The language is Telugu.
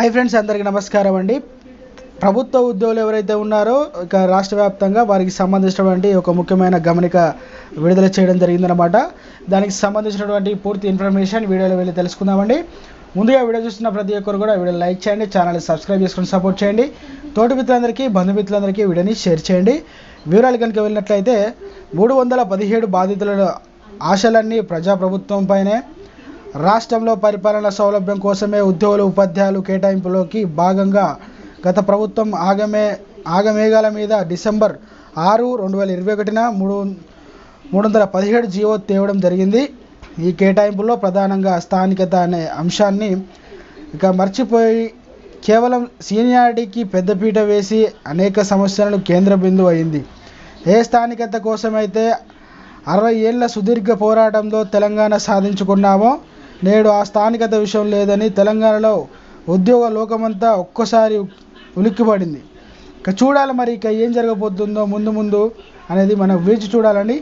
హాయ్ ఫ్రెండ్స్ అందరికీ నమస్కారం అండి. ప్రభుత్వ ఉద్యోగులు ఎవరైతే ఉన్నారో ఇక రాష్ట్ర వ్యాప్తంగా వారికి సంబంధించినటువంటి ఒక ముఖ్యమైన గమనిక విడుదల చేయడం జరిగిందనమాట దానికి సంబంధించినటువంటి పూర్తి ఇన్ఫర్మేషన్ వీడియోలో వెళ్ళి తెలుసుకుందామండి. ముందుగా వీడియో చూస్తున్న ప్రతి ఒక్కరు కూడా వీడియో లైక్ చేయండి ఛానల్ని సబ్స్క్రైబ్ చేసుకొని సపోర్ట్ చేయండి. తోటి మిత్రులందరికీ బంధుమిత్రులందరికీ వీడియోని షేర్ చేయండి. వివరాలు కనుక వెళ్ళినట్లయితే మూడు వందల పదిహేడు బాధితుల ఆశలన్నీ ప్రజాప్రభుత్వంపైనే రాష్ట్రంలో పరిపాలన సౌలభ్యం కోసమే ఉద్యోగులు ఉపాధ్యాయులు కేటాయింపులోకి భాగంగా గత ప్రభుత్వం ఆగమే ఆగమేఘాల మీద డిసెంబర్ ఆరు రెండు వేల ఇరవై ఒకటిన మూడు మూడు వందల పదిహేడు జీవో తేవడం జరిగింది. ఈ కేటాయింపులో ప్రధానంగా స్థానికత అనే అంశాన్ని ఇక మర్చిపోయి కేవలం సీనియారిటీకి పెద్దపీట వేసి అనేక సమస్యలను కేంద్ర బిందువు అయింది. ఏ స్థానికత కోసమైతే అరవై ఏళ్ళ సుదీర్ఘ పోరాటంలో తెలంగాణ సాధించుకున్నామో నేడు ఆ స్థానికత విషయం లేదని తెలంగాణలో ఉద్యోగ లోకమంతా ఒక్కసారి ఉలిక్కిపడింది. ఇక చూడాలి మరి ఇక ఏం జరగబోతుందో ముందు ముందు అనేది మనం వేచి చూడాలని